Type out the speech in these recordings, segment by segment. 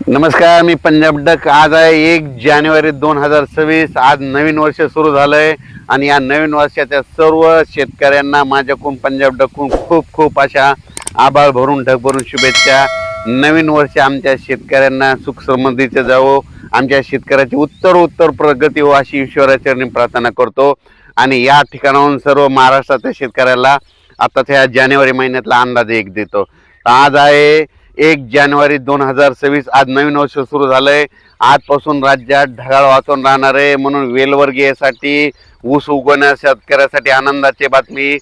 नमस्कार मी पंजाब डक. आज आहे एक जानेवारी दोन हजार सव्वीस. आज नवीन वर्ष सुरू झालंय आणि या नवीन वर्षाच्या सर्व शेतकऱ्यांना माझ्याकडून पंजाब डकून खूप खूप अशा आभाळ भरून ढग भरून शुभेच्छा. नवीन वर्ष आमच्या शेतकऱ्यांना सुख समृद्धीचं जावो. आमच्या शेतकऱ्याची उत्तर उत्तर प्रगती हो अशी ईश्वराचरणी प्रार्थना करतो. आणि या ठिकाणाहून सर्व महाराष्ट्राच्या शेतकऱ्याला आताच्या या जानेवारी महिन्यातला अंदाज एक देतो. आज आहे एक जानेवारी दोन हजार सव्वीस आज नवीन वर्ष सुरू झालंय. आजपासून राज्यात ढगाळ वाचून राहणार आहे. म्हणून वेलवर्गीयसाठी ऊस उगवण्या शेतकऱ्यासाठी आनंदाची बातमी.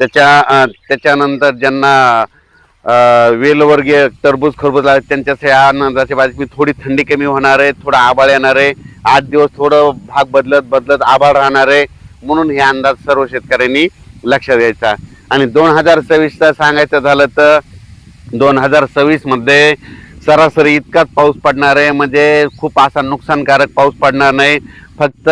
त्याच्या त्याच्यानंतर ज्यांना वेलवर्गीय टरबूज खरबूज आहे त्यांच्यासाठी आनंदाची बातमी. थोडी थंडी कमी होणार आहे थोडा आभाळ येणार आहे. आठ दिवस थोडं भाग बदलत बदलत आभाळ राहणार आहे. म्हणून हे अंदाज सर्व शेतकऱ्यांनी लक्षात घ्यायचा. आणि दोन हजार सव्वीसचा सांगायचं झालं तर दोन हजार सव्वीसमध्ये सरासरी इतकाच पाऊस पडणार आहे. म्हणजे खूप असा नुकसानकारक पाऊस पडणार नाही. फक्त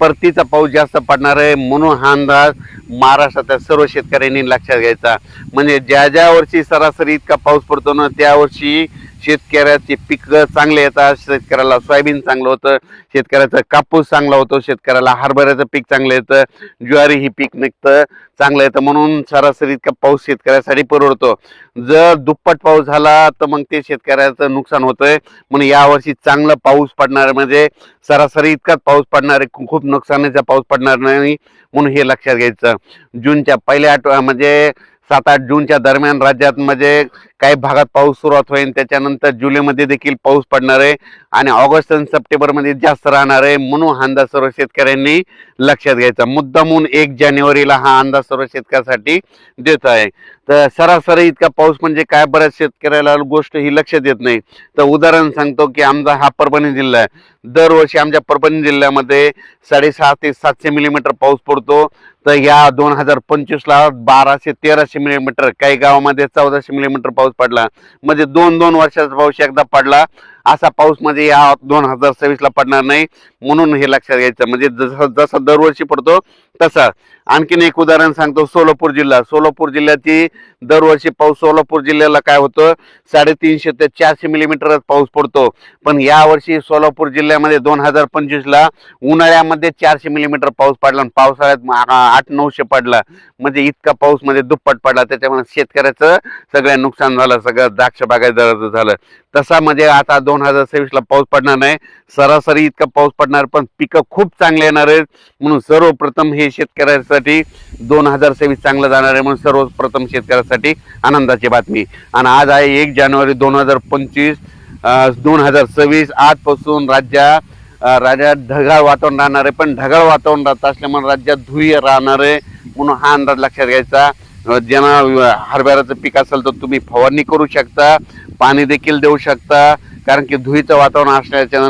परतीचा पाऊस जास्त पडणार आहे म्हणून हा अंदाज महाराष्ट्रातल्या सर्व शेतकऱ्यांनी लक्षात घ्यायचा. म्हणजे ज्या ज्या वर्षी सरासरी इतका पाऊस पडतो ना त्यावर्षी शेतकऱ्याचे पिकं चांगले येतात शेतकऱ्याला सोयाबीन चांगलं होतं शेतकऱ्याचा कापूस चांगला होतो शेतकऱ्याला हरभऱ्याचं पीक चांगलं येतं ज्वारी ही पीक निघतं चांगलं येतं. म्हणून सरासरी इतका पाऊस शेतकऱ्यासाठी परवडतो. जर दुप्पट पाऊस झाला तर मग ते शेतकऱ्याचं नुकसान होतंय. म्हणून यावर्षी चांगला पाऊस पडणार म्हणजे सरासरी इतकाच पाऊस पडणार आहे खूप- खूप नुकसानीचा पाऊस पडणार नाही. म्हणून हे लक्षात घ्यायचं. जूनच्या पहिल्या आठवड्या म्हणजे सात आठ जूनच्या दरम्यान राज्यात म्हणजे काही भागात पाऊस सुरुवात होईल. त्याच्यानंतर जुलैमध्ये देखील पाऊस पडणार आहे आणि ऑगस्ट आणि सप्टेंबरमध्ये जास्त राहणार आहे म्हणून हा अंदाज सर्व शेतकऱ्यांनी लक्षात घ्यायचा. मुद्दामून एक जानेवारीला हा अंदाज सर्व शेतकऱ्यासाठी देत आहे. तर सरासरी इतका पाऊस म्हणजे काय? बऱ्याच शेतकऱ्याला गोष्ट ही लक्षात येत नाही. तर उदाहरण सांगतो की आमचा हा परभणी जिल्हा आहे. दरवर्षी आमच्या परभणी जिल्ह्यामध्ये साडेसहा ते सातशे मिलीमीटर पाऊस पडतो. तर या दोन हजार पंचवीसला बाराशे तेराशे मिलीमीटर काही गावामध्ये चौदाशे मिलीमीटर पाऊस पडला. म्हणजे दोन दोन वर्षाचा पाऊस एकदा पडला. असा पाऊस म्हणजे या दोन हजार सव्वीसला पडणार नाही म्हणून हे लक्षात घ्यायचं. म्हणजे जसं जसं दरवर्षी पडतो तसा. आणखीन एक उदाहरण सांगतो सोलापूर जिल्हा. सोलापूर जिल्ह्याची दरवर्षी पाऊस सोलापूर जिल्ह्याला काय होतं? साडेतीनशे ते चारशे मिलीमीटरच पाऊस पडतो. पण यावर्षी सोलापूर जिल्ह्यामध्ये दोन हजार पंचवीसला उन्हाळ्यामध्ये चारशे मिलीमीटर पाऊस पडला आणि पावसाळ्यात आठ नऊशे पडला. म्हणजे इतका पाऊस म्हणजे दुप्पट पडला. त्याच्यामुळे शेतकऱ्याचं सगळं नुकसान झालं. सगळं द्राक्ष बागायदाराचं झालं. तसा म्हणजे आता दोन हजार सव्वीसला पाऊस पडणार नाही. सरासरी इतका पाऊस पडणार पण पिकं खूप चांगले येणार आहेत. म्हणून सर्वप्रथम हे शेतकऱ्यासाठी दोन हजार सव्वीस चांगलं जाणार आहे. म्हणून सर्वप्रथम शेतकऱ्यासाठी आनंदाची बातमी. आणि आज आहे एक जानेवारी दोन हजार पंचवीस दोन हजार सव्वीस. आजपासून राज्यात राज्यात ढगाळ वातावरण राहणार आहे. पण ढगाळ वातावरण राहत असल्यामुळे राज्यात धुई राहणार आहे. म्हणून हा अंदाज लक्षात घ्यायचा. ज्यांना हरभऱ्याचं पीक असेल तर तुम्ही फवारणी करू शकता. पाणी देखील देऊ शकता. कारण की धुईचं वातावरण असल्याच्या